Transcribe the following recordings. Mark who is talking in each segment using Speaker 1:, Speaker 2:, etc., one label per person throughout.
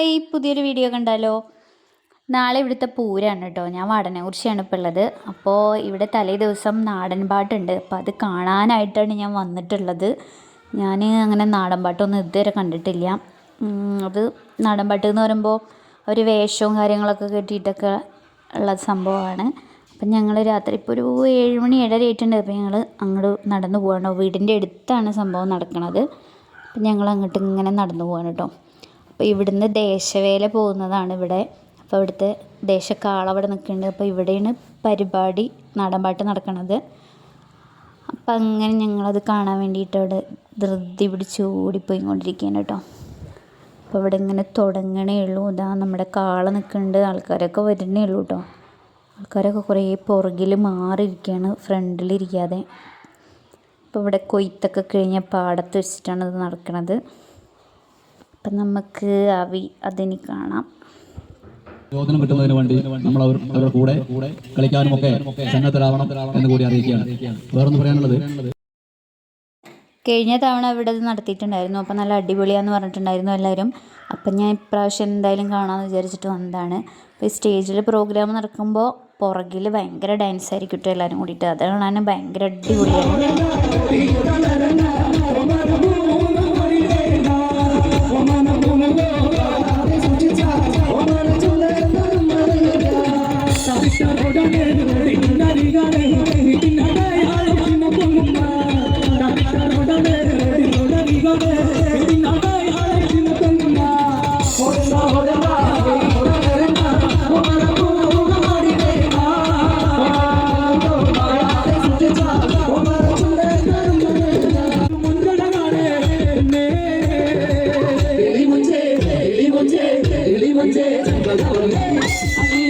Speaker 1: Hi പുതിയൊരു video കണ്ടാലോ? നാളെ ഇവിടുത്തെ പൂരാണ് കേട്ടോ. ഞാൻ വാടനെക്കുറിച്ചാണ് ഇപ്പോൾ ഉള്ളത്. അപ്പോൾ ഇവിടെ തലേ ദിവസം നാടൻ പാട്ടുണ്ട്. അപ്പോൾ അത് കാണാനായിട്ടാണ് ഞാൻ വന്നിട്ടുള്ളത്. ഞാൻ അങ്ങനെ നാടൻ പാട്ടൊന്നും ഇതുവരെ കണ്ടിട്ടില്ല. അത് നാടൻ പാട്ട് എന്ന് പറയുമ്പോൾ ഒരു വേഷവും കാര്യങ്ങളൊക്കെ കെട്ടിയിട്ടൊക്കെ ഉള്ള സംഭവമാണ്. അപ്പം ഞങ്ങൾ രാത്രി ഇപ്പോൾ ഒരു ഏഴ് മണി ഏഴര ആയിട്ടുണ്ട്. അപ്പോൾ ഞങ്ങൾ അങ്ങോട്ട് നടന്നു പോകണം വീടിന്റെ അടുത്താണ് സംഭവം നടക്കുന്നത് അപ്പം ഞങ്ങൾ അങ്ങോട്ട് ഇങ്ങനെ നടന്നു പോകണം കേട്ടോ. അപ്പോൾ ഇവിടുന്ന് ദേശവേല പോകുന്നതാണ് ഇവിടെ. അപ്പോൾ ഇവിടുത്തെ ദേശക്കാള അവിടെ നിൽക്കുന്നുണ്ട്. അപ്പോൾ ഇവിടെയാണ് പരിപാടി നാടൻപാട്ട് നടക്കുന്നത് അപ്പം അങ്ങനെ ഞങ്ങളത് കാണാൻ വേണ്ടിയിട്ട് അവിടെ ധൃതി പിടിച്ച് ഓടിപ്പോയി കൊണ്ടിരിക്കുകയാണ് കേട്ടോ. അപ്പോൾ ഇവിടെ ഇങ്ങനെ തുടങ്ങണേ ഉള്ളൂ. ഇതാ നമ്മുടെ കാള നിൽക്കുന്നുണ്ട്. ആൾക്കാരൊക്കെ വരുന്നേ ഉള്ളൂ കേട്ടോ. ആൾക്കാരൊക്കെ കുറേ പുറകിൽ മാറിയിരിക്കുകയാണ് ഫ്രണ്ടിലിരിക്കാതെ അപ്പോൾ ഇവിടെ കൊയ്ത്തൊക്കെ കഴിഞ്ഞ പാടത്ത് വെച്ചിട്ടാണ് ഇത് നടക്കുന്നത് അപ്പം നമുക്ക് അവി അതിന് കാണാം.
Speaker 2: പ്രചോദനം കിട്ടുന്നതിന് വേണ്ടി നമ്മൾ അവർ അവരുടെ കൂടെ കളിക്കാനും ഒക്കെ സന്നദ്ധരാവണം എന്ന് കൂടി അറിയിക്കുകയാണ്. വേറൊന്ന് പറയാനുള്ളത്?
Speaker 1: കഴിഞ്ഞ തവണ ഇവിടെ ഇത് നടത്തിയിട്ടുണ്ടായിരുന്നു. അപ്പം നല്ല അടിപൊളിയാന്ന് പറഞ്ഞിട്ടുണ്ടായിരുന്നു എല്ലാവരും. അപ്പം ഞാൻ ഇപ്രാവശ്യം എന്തായാലും കാണാമെന്ന് വിചാരിച്ചിട്ട് വന്നതാണ്. അപ്പോൾ ഈ സ്റ്റേജിൽ പ്രോഗ്രാം നടക്കുമ്പോൾ പുറകിൽ ഭയങ്കര ഡാൻസ് ആയിരിക്കും കേട്ടോ എല്ലാവരും കൂടിയിട്ട്. അത് കാണാൻ ഭയങ്കര അടിപൊളിയാണ് ും. అన్ని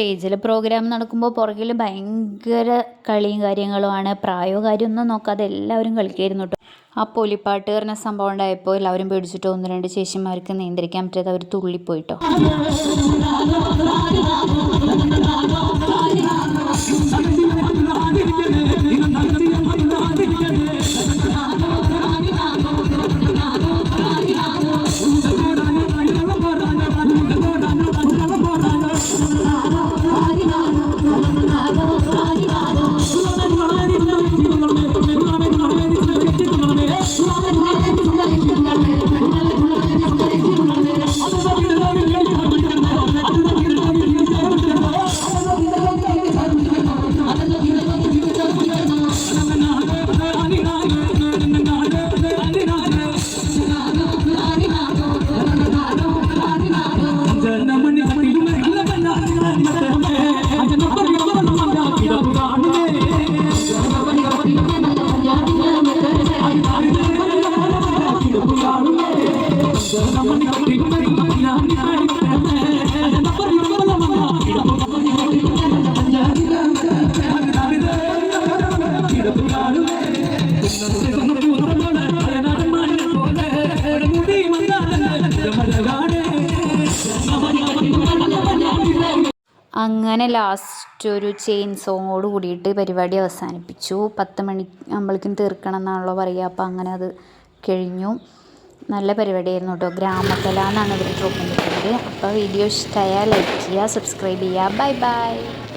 Speaker 1: സ്റ്റേജിൽ പ്രോഗ്രാം നടക്കുമ്പോൾ പുറകിൽ ഭയങ്കര കളിയും കാര്യങ്ങളുമാണ്. പ്രായവും കാര്യമൊന്നും നോക്കാതെ എല്ലാവരും കളിക്കായിരുന്നു കേട്ടോ ആ പൊലിപ്പാട്ട് പറഞ്ഞ സംഭവം ഉണ്ടായപ്പോൾ എല്ലാവരും പേടിച്ചിട്ട് ഒന്ന് രണ്ട് ചേച്ചിമാർക്ക് നിയന്ത്രിക്കാൻ പറ്റാതെ അവർ തുള്ളിപ്പോയിട്ടോ അങ്ങനെ ലാസ്റ്റ് ഒരു ചെയിൻ സോങ്ങോട് കൂടിയിട്ട് പരിപാടി അവസാനിപ്പിച്ചു. പത്ത് മണി ആകുമ്പോഴേക്കും തീർക്കണം എന്നാണല്ലോ പറയുക. അപ്പോൾ അങ്ങനെ അത് കഴിഞ്ഞു. നല്ല പരിപാടിയായിരുന്നു കേട്ടോ. ഗ്രാമകല എന്നാണ് ഇവർ ട്രൂപ്പിന്റെ അപ്പോൾ വീഡിയോ ഇഷ്ടമായാൽ ലൈക്ക് ചെയ്യുക സബ്സ്ക്രൈബ് ചെയ്യുക. Bye bye